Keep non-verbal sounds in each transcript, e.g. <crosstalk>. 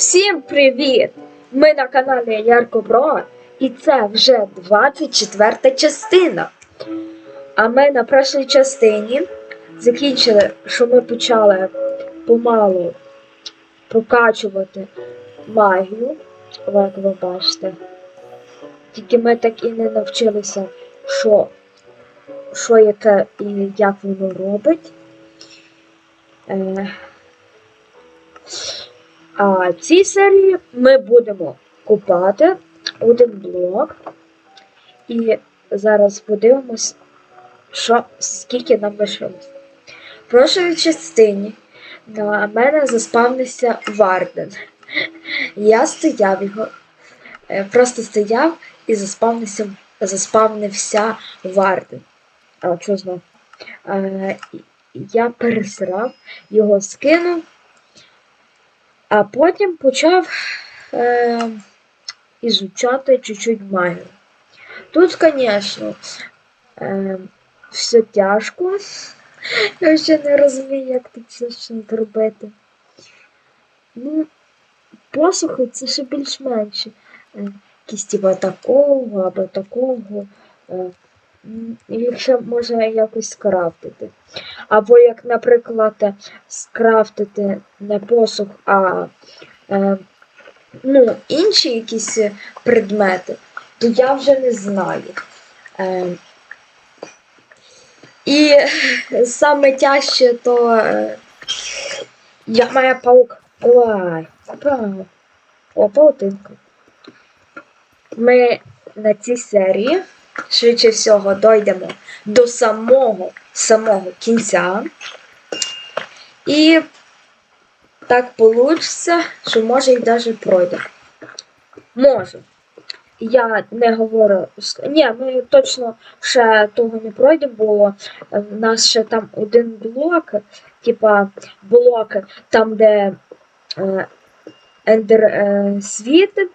Всім привіт! Ми на каналі Ярко Бро, і це вже 24 частина. А ми на першій частині закінчили, що ми почали помалу прокачувати магію, як ви бачите. Тільки ми так і не навчилися, що, що яке і як воно робить. Е, а в цій серії ми будемо купати один блок. І зараз подивимось, що, скільки нам лишилось. В прошлій частині на мене заспавнився Варден. Я стояв його, е, просто стояв і заспавнився, заспавнився Варден. А що знов? Е, я пересрав, його скинув. А потім почав е, ізучати чуть-чуть магію. Тут, звісно, е, все тяжко. Я ще не розумію, як тут це ще зробити. Ну, посухи це ще більш-менше. Е, якісь типа такого або такого. Е, ще можна якось скрафтити. Або як, наприклад, скрафтити не посух, а е, ну, інші якісь предмети, то я вже не знаю. Е, і <laughs> саме тяжче, то е, я маю паук. Давай, правильно. О, паутинка. Ми на цій серії швидше всього дойдемо до самого самого кінця. І так вийде, що може і навіть пройде. Може. Я не говорю. Ні, ми точно ще того не пройдемо, бо в нас ще там один блок, типа блок, там, де е, ендер е, світ.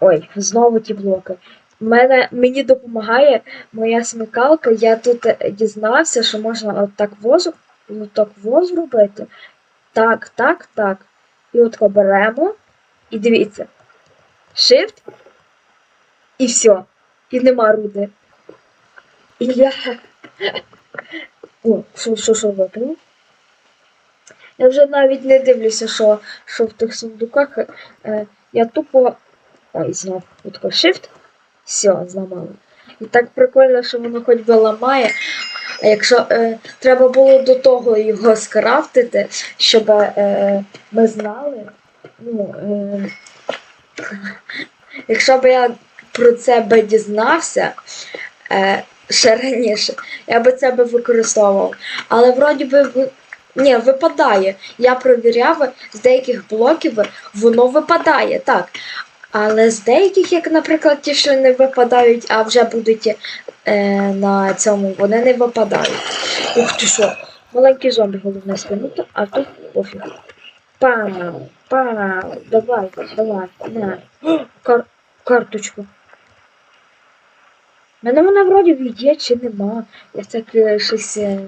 Ой, знову ті блоки. Мене, мені допомагає моя смикалка. Я тут е, дізнався, що можна от так воз, от так воз робити. Так, так, так. І от беремо. І дивіться. Shift. І все. І нема руди. І я. <laughs> О, що, що, що випало? Я вже навіть не дивлюся, що, що в тих сундуках. Е, я тупо. Ой, знов. От Shift. Все, зламали. І так прикольно, що воно хоч би ламає. А якщо е, треба було до того його скрафтити, щоб е, ми знали. Ну, е, якщо б я про це би дізнався е, ще раніше, я би це би використовував. Але вроді би ні, випадає. Я провіряв, з деяких блоків воно випадає, так. Але з деяких, як, наприклад, ті, що не випадають, а вже будуть е, на цьому, вони не випадають. Ух ти що, маленький зомбі головне скинути, а тут пофіг. Пау, пау, давай, давай, на. Кар карточку. У мене вона вроді є чи нема. Я так е, щось. е,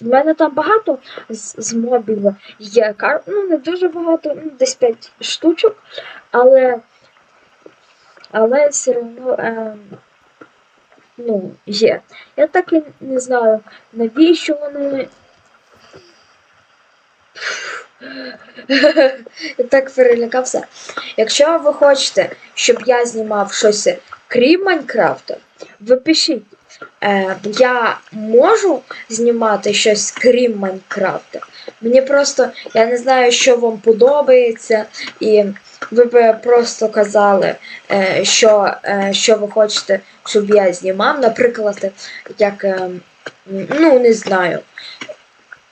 В мене там багато з, з мобів є кар... ну не дуже багато, ну, десь 5 штучок, але але все одно е, ну, є. Я так і не знаю, навіщо вони. <laughs> Я так перелякався. Якщо ви хочете, щоб я знімав щось крім Майнкрафта, ви пишіть. Е, я можу знімати щось крім Майнкрафта. Мені просто я не знаю, що вам подобається, і ви б просто казали, е, що, е, що ви хочете, щоб я знімав. Наприклад, як, е, ну, не знаю,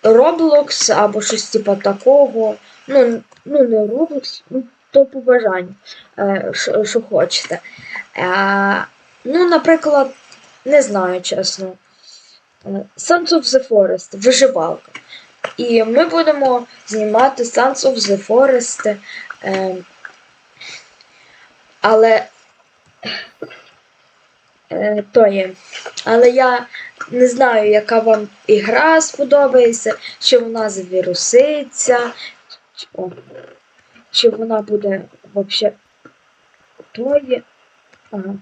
Roblox або щось типу такого. Ну, ну не Roblox, ну, то по бажанню, е, що, що хочете. Е, ну, наприклад, не знаю чесно. е, Sons of the Forest, виживалка. І ми будемо знімати Sons of the Forest. Е, але е, то є. Але я не знаю, яка вам ігра сподобається, чи вона завіруситься, о, чи вона буде вообще тої. Ага.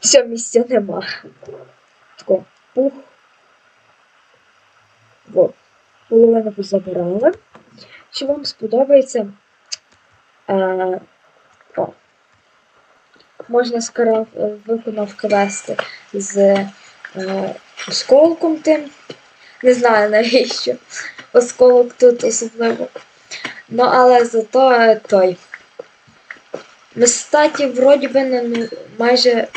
Все, місця нема. Тако, пух. Вот. Половину позабирали. Чи вам сподобається? Е, о. Можна скоро е, виконав квести з е, осколком тим. Не знаю навіщо. Осколок тут особливо. Ну, але зато е, той. Ми, статі, вроді би, не, майже.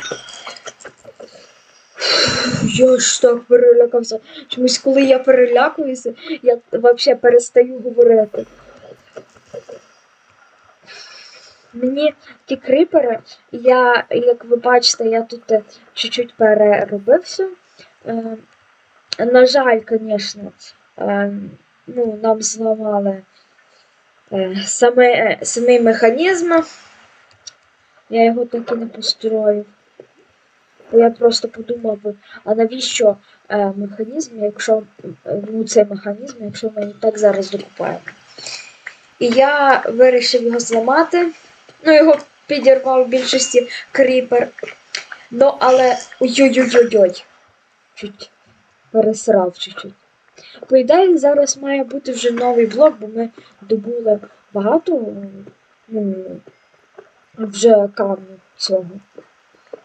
Я ж так перелякався. Чомусь, коли я перелякуюся, я взагалі перестаю говорити. Мені ті крипери, я, як ви бачите, я тут е, чуть-чуть переробив все. Е, на жаль, звісно, е, ну, нам зламали саме, самий механізм. Я його так і не построїв. Я просто подумав, а навіщо механізм, якщо ну, цей механізм, якщо ми так зараз докупаємо. І я вирішив його зламати. Ну, його підірвав в більшості кріпер. Ну, але. Ой-ой-ой-ой-ой. Чуть пересрав чуть-чуть. По ідеї, зараз має бути вже новий блок, бо ми добули багато ну, вже камню цього.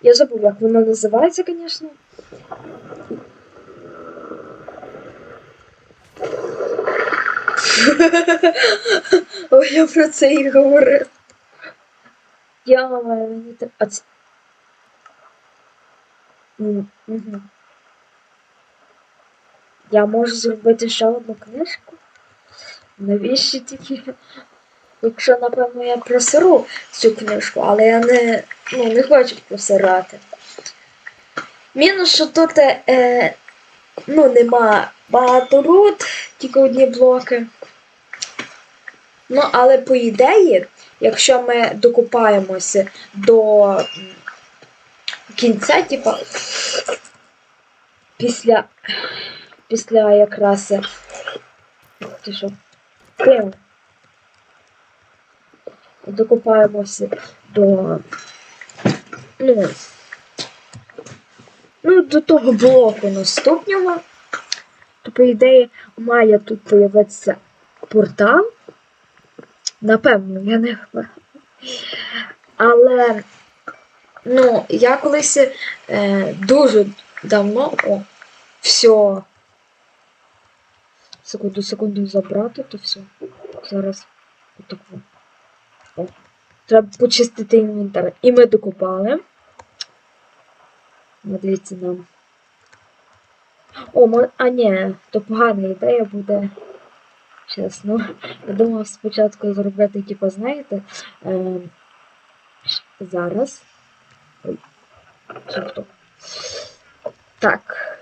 Я забув, як воно називається, звісно. <laughs> Ой, я про це і говорив. Я. М, мгм. Я можу зробити ще одну книжку. Навіщо тільки? Якщо, напевно, я просеру цю книжку, але я не, ну, не хочу просирати. Мінус, що тут е, ну, нема багато руд, тільки одні блоки. Ну, але по ідеї, якщо ми докупаємося до кінця, типа, після, після якраз. е, Ти що? Ти докопаємося до. Ну, ну, до того блоку наступного, то, по ідеї, має тут появитися портал. Напевно, я не. Але, ну, я колись е, дуже давно. О, все. Секунду, секунду забрати, то все. Зараз отак. Треба почистити інвентар. І ми докопали. Ну, Дивіться нам. О, а ні, то погана ідея буде. Чесно. Я думав спочатку зробити, типу, знаєте, е... зараз. Ой, чи хто? Так.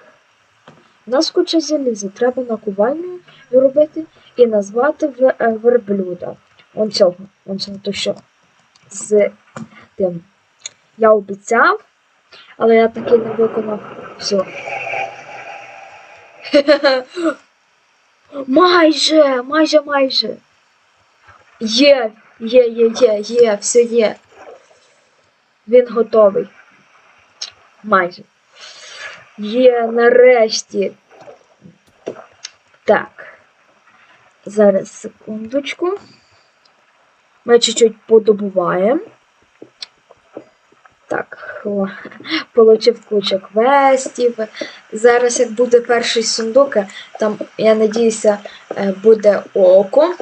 У нас куча заліза. Треба накувальню робити і назвати е, верблюда. Он цього, он цього, то що з тим. Я обіцяв, але я таки не виконав все. <laughs> Майже, майже, майже. Є, є, є, є, є, все є. Він готовий. Майже. Є нарешті. Так. Зараз секундочку. Ми чуть-чуть подобуваємо. Так, о, получив кучу квестів. Зараз, як буде перший сундук, там, я надіюся, е, буде око.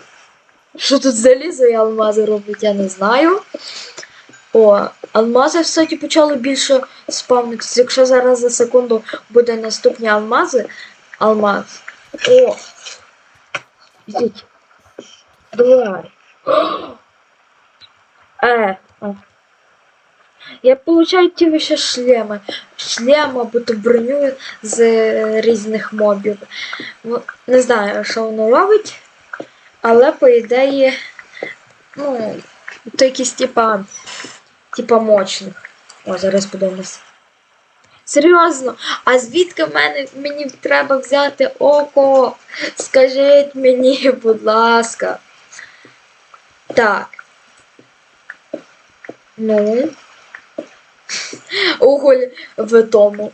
Що тут залізо і алмази роблять, я не знаю. О, алмази все-таки почали більше спавнитися. Якщо зараз за секунду буде наступні алмази. Алмаз. О! Ідіть. Давай. Е. Я получаю ті ще шлеми. Шлем або то броню з е, різних мобів. Не знаю, що воно робить, але по ідеї, ну, то якісь типа, типа мощних. О, зараз подивимось. Серйозно, а звідки мене мені треба взяти око? Скажіть мені, будь ласка. Так. Ну. Уголь в тому.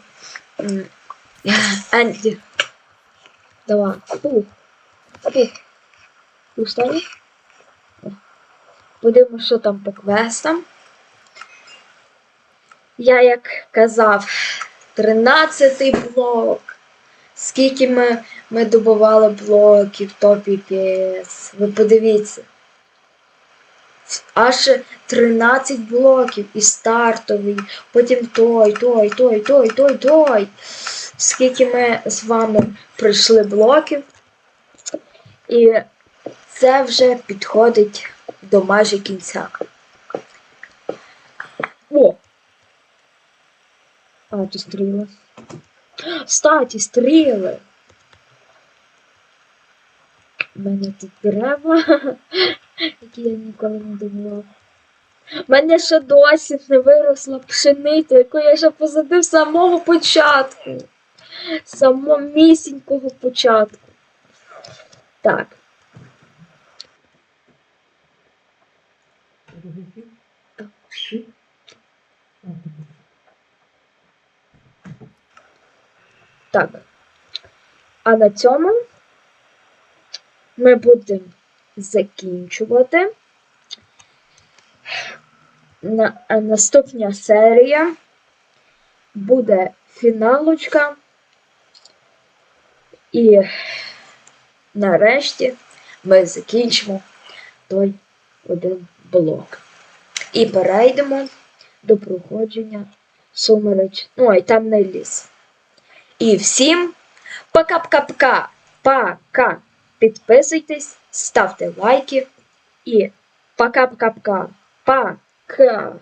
Енді. Давай. Пух. Пух. Устали? Що там по квестам. Я як казав, 13-й блок. Скільки ми, ми добували блоків, то піпець. Ви подивіться. Аж 13 блоків і стартовий, потім той, той, той, той, той, той. Скільки ми з вами пройшли блоків. І це вже підходить до майже кінця. О! А, тут стріли. Статі, стріли. У мене тут дерева, які я ніколи не добував. У мене ще досі не виросла пшениця, яку я ще посадив з самого початку. З самого місінького початку. Так. Так. А на цьому ми будемо закінчувати. На, наступна серія буде фіналочка. І нарешті ми закінчимо той один блок. І перейдемо до проходження сумереч. Ну, Ой, там не ліс. І всім пока-пока-пока. Пока. Підписуйтесь, ставте лайки і пока-пока-пока. Пока.